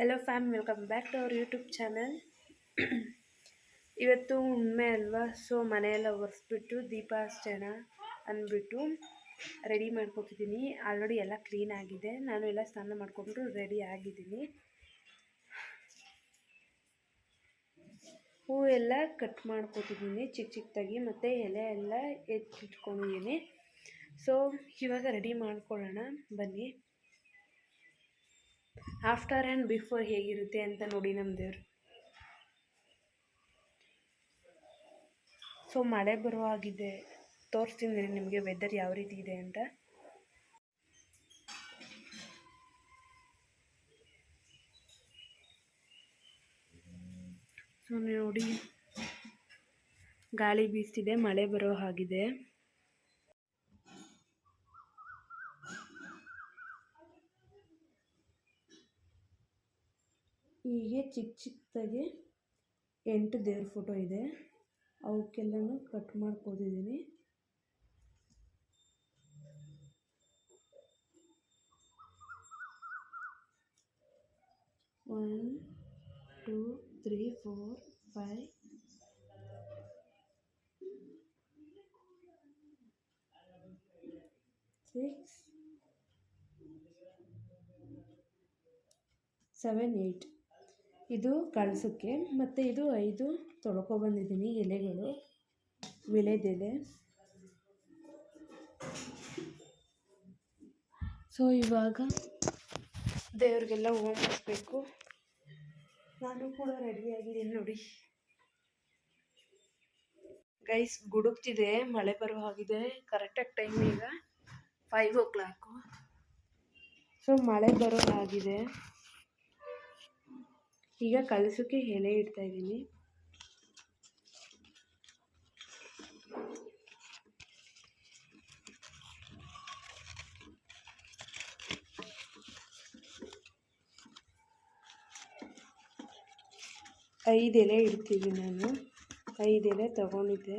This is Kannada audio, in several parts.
Hello fam welcome back to our YouTube channel ಇವತ್ತು ಉಮ್ಮೆ ಅಲ್ವಾ? ಸೊ ಮನೆಯೆಲ್ಲ ಒರೆಸ್ಬಿಟ್ಟು ದೀಪ ಹಚ್ಚೋಣ ಅಂದ್ಬಿಟ್ಟು ರೆಡಿ ಮಾಡ್ಕೊತಿದ್ದೀನಿ. ಆಲ್ರೆಡಿ ಎಲ್ಲ ಕ್ಲೀನ್ ಆಗಿದೆ. ನಾನು ಎಲ್ಲ ಸ್ನಾನ ಮಾಡಿಕೊಂಡು ರೆಡಿ ಆಗಿದ್ದೀನಿ. ಹೂ ಎಲ್ಲ ಕಟ್ ಮಾಡ್ಕೊತಿದ್ದೀನಿ ಚಿಕ್ಕ ಚಿಕ್ಕದಾಗಿ ಮತ್ತು ಎಲೆ ಎಲ್ಲ ಎತ್ತಿಟ್ಕೊಂಡಿದ್ದೀನಿ ಸೊ ಇವಾಗ ರೆಡಿ ಮಾಡ್ಕೊಳ್ಳೋಣ. ಬನ್ನಿ. ಆಫ್ಟರ್ ಆ್ಯಂಡ್ ಬಿಫೋರ್ ಹೇಗಿರುತ್ತೆ ಅಂತ ನೋಡಿ ನಮ್ಮ ದೇವರು. ಸೊ ಮಳೆ ಬರೋ ಆಗಿದೆ ತೋರಿಸ್ತೀನಿ ನಿಮಗೆ ವೆದರ್ ಯಾವ ರೀತಿ ಇದೆ ಅಂತ. ಸೊ ನೋಡಿ, ಗಾಳಿ ಬೀಸ್ತಿದೆ, ಮಳೆ ಬರೋ ಹಾಗಿದೆ. ಹೀಗೆ ಚಿಕ್ಕ ಚಿಕ್ಕದಾಗಿ ಎಂಟು ದೇವ್ರ ಫೋಟೋ ಇದೆ. ಅವಕ್ಕೆಲ್ಲನೂ cut ಮಾಡ್ಕೊತಿದ್ದೀನಿ one two three four five six seven eight ಇದು ಕಳಸಕ್ಕೆ ಮತ್ತು ಇದು ಐದು ತೊಳ್ಕೊಬಂದಿದ್ದೀನಿ ಎಲೆಗಳು. ವಿಳೆದೆಲೆ ಸೊ ಇವಾಗ ದೇವ್ರಿಗೆಲ್ಲ ಹೋಗಿಸ್ಬೇಕು ನಾನು ಕೂಡ ರೆಡಿಯಾಗಿದ್ದೀನಿ ನೋಡಿ. ಗೈಸ್ ಗುಡುಕ್ತಿದೆ, ಮಳೆ ಬರೋ ಹಾಗಿದೆ. ಕರೆಕ್ಟಾಗಿ ಟೈಮ್ ಈಗ ಫೈವ್ ಓ ಕ್ಲಾಕು ಸೊ ಮಳೆ ಬರೋ ಹಾಗಿದೆ. ಈಗ ಕಲಸಕ್ಕೆ ಎಲೆ ಇಡ್ತಾ ಇದ್ದೀನಿ. ಐದು ಎಲೆ ಇಡ್ತೀವಿ ನಾನು. ಐದು ಎಲೆ ತಗೊಂಡಿದ್ದೆ.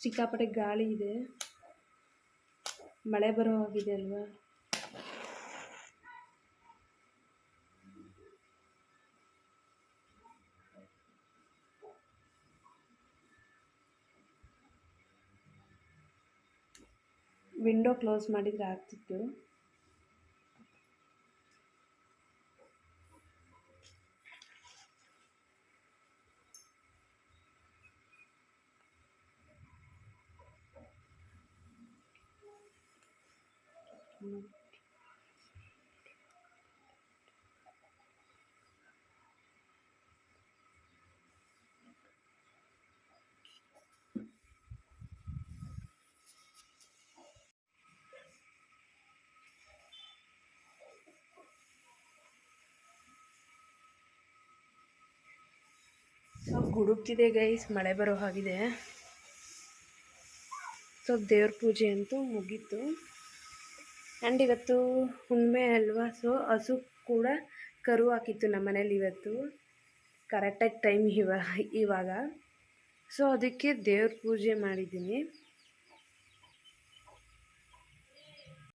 ಸಿಕ್ಕಾಪಟ್ಟೆ ಗಾಳಿ ಇದೆ ಮಳೆ ಬರೋ ಹಾಗಿದೆ ಅಲ್ವಾ? ವಿಂಡೋ ಕ್ಲೋಸ್ ಮಾಡಿದರೆ ಆಗ್ತಿತ್ತು. ಸೊ ಗುಡುಕ್ತಿದೆ ಗೈಸ್ ಮಳೆ ಬರೋ ಹಾಗಿದೆ ಸೊ ದೇವ್ರ ಪೂಜೆ ಅಂತೂ ಮುಗೀತು ಆ್ಯಂಡ್ ಇವತ್ತು ಹುಣ್ಣಿಮೆ ಅಲ್ವಾ? ಸೊ ಹಸು ಕೂಡ ಕರು ಹಾಕಿತ್ತು ನಮ್ಮ ಮನೇಲಿ ಇವತ್ತು. ಕರೆಕ್ಟಾಗಿ ಟೈಮ್ ಇವ ಇವಾಗ. ಸೊ ಅದಕ್ಕೆ ದೇವ್ರ ಪೂಜೆ ಮಾಡಿದ್ದೀನಿ.